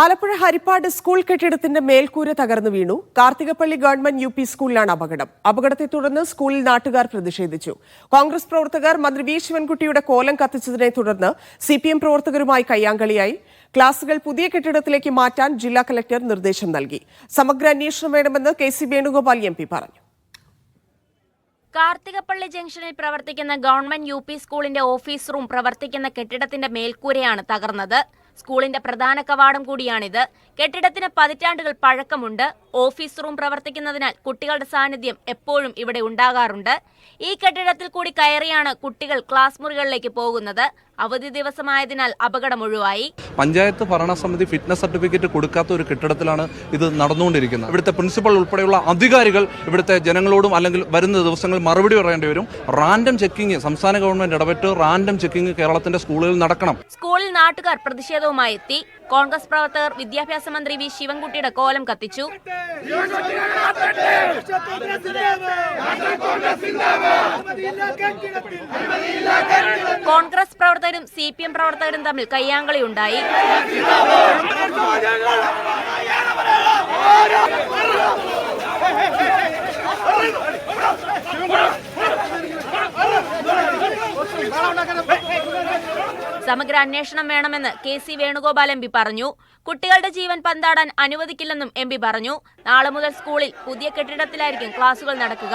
Alappuzha Harippad school കെട്ടിടത്തിന്റെ മേൽക്കൂര തകർന്നു വീണു. കാർത്തികപ്പള്ളി ഗവൺമെന്റ് യു പി സ്കൂളിലാണ് അപകടം. അപകടത്തെ തുടർന്ന് സ്കൂളിൽ നാട്ടുകാർ പ്രതിഷേധിച്ചു. കോൺഗ്രസ് പ്രവർത്തകർ മന്ത്രി വി ശിവൻകുട്ടിയുടെ കോലം കത്തിച്ചതിനെ തുടർന്ന് സി പി എം പ്രവർത്തകരുമായി കയ്യാങ്കളിയായി. ക്ലാസുകൾ പുതിയ കെട്ടിടത്തിലേക്ക് മാറ്റാൻ ജില്ലാ കലക്ടർ നിർദ്ദേശം നൽകി. സമഗ്ര അന്വേഷണം വേണമെന്ന് K C Venugopal M P പറഞ്ഞു. കാർത്തികപ്പള്ളി ജംഗ്ഷനിൽ പ്രവർത്തിക്കുന്ന ഗവൺമെന്റ് യു പി സ്കൂളിന്റെ ഓഫീസ് റൂം പ്രവർത്തിക്കുന്ന കെട്ടിടത്തിന്റെ മേൽക്കൂരയാണ് തകർന്നത്. സ്കൂളിന്റെ പ്രധാന കവാടം കൂടിയാണിത്. കെട്ടിടത്തിന് പതിറ്റാണ്ടുകൾ പഴക്കമുണ്ട്. ഓഫീസ് റൂം പ്രവർത്തിക്കുന്നതിനാൽ കുട്ടികളുടെ സാന്നിധ്യം എപ്പോഴും ഇവിടെ ഉണ്ടാകാറുണ്ട്. ഈ കെട്ടിടത്തിൽ കൂടി കയറിയാണ് കുട്ടികൾ ക്ലാസ് മുറികളിലേക്ക് പോകുന്നത്. അവധി ദിവസമായതിനാൽ അപകടം ഒഴിവായി. പഞ്ചായത്ത് ഭരണസമിതി ഫിറ്റ്നസ് സർട്ടിഫിക്കറ്റ് കൊടുക്കാത്ത ഒരു കെട്ടിടത്തിലാണ് ഇത് നടന്നുകൊണ്ടിരിക്കുന്നത്. ഇവിടുത്തെ പ്രിൻസിപ്പൽ ഉൾപ്പെടെയുള്ള അധികാരികൾ ഇവിടുത്തെ ജനങ്ങളോടും അല്ലെങ്കിൽ വരുന്ന ദിവസങ്ങളിൽ മറുപടി പറയേണ്ടി വരും. റാൻഡം ചെക്കിംഗ് സംസ്ഥാന ഗവൺമെന്റ് ഇടപെട്ട് റാൻഡം ചെക്കിംഗ് കേരളത്തിന്റെ സ്കൂളുകളിൽ നടക്കണം. സ്കൂളിൽ നാട്ടുകാർ പ്രതിഷേധവുമായി എത്തി. കോൺഗ്രസ് പ്രവർത്തകർ വിദ്യാഭ്യാസ മന്ത്രി വി ശിവൻകുട്ടിയുടെ കോലം കത്തിച്ചു. കോൺഗ്രസ് പ്രവർത്തകരും സി പി എം പ്രവർത്തകരും തമ്മിൽ കയ്യാങ്കളിയുണ്ടായി സമഗ്ര അന്വേഷണം വേണമെന്ന് K C Venugopal M P പറഞ്ഞു. കുട്ടികളുടെ ജീവൻ പന്താടാൻ അനുവദിക്കില്ലെന്നും എം പി പറഞ്ഞു. നാളെ മുതൽ സ്കൂളിൽ പുതിയ കെട്ടിടത്തിലായിരിക്കും ക്ലാസുകൾ നടക്കുക.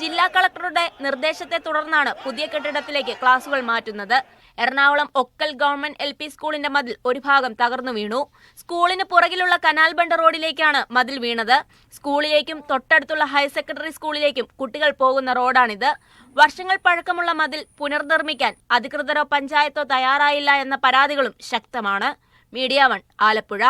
ജില്ലാ കളക്ടറുടെ നിർദ്ദേശത്തെ തുടർന്നാണ് പുതിയ കെട്ടിടത്തിലേക്ക് ക്ലാസുകൾ മാറ്റുന്നത്. Ernakulam Okkal government L P സ്കൂളിന്റെ മതിൽ ഒരു ഭാഗം തകർന്നു വീണു. സ്കൂളിന് പുറകിലുള്ള കനാൽ ബണ്ട് റോഡിലേക്കാണ് മതിൽ വീണത്. സ്കൂളിലേക്കും തൊട്ടടുത്തുള്ള ഹയർ സെക്കൻഡറി സ്കൂളിലേക്കും കുട്ടികൾ പോകുന്ന റോഡാണിത്. വർഷങ്ങൾ പഴക്കമുള്ള മതിൽ പുനർനിർമ്മിക്കാൻ അധികൃതരോ പഞ്ചായത്തോ തയ്യാറായില്ല എന്ന പരാതികളും ശക്തമാണ്. Media One Alappuzha.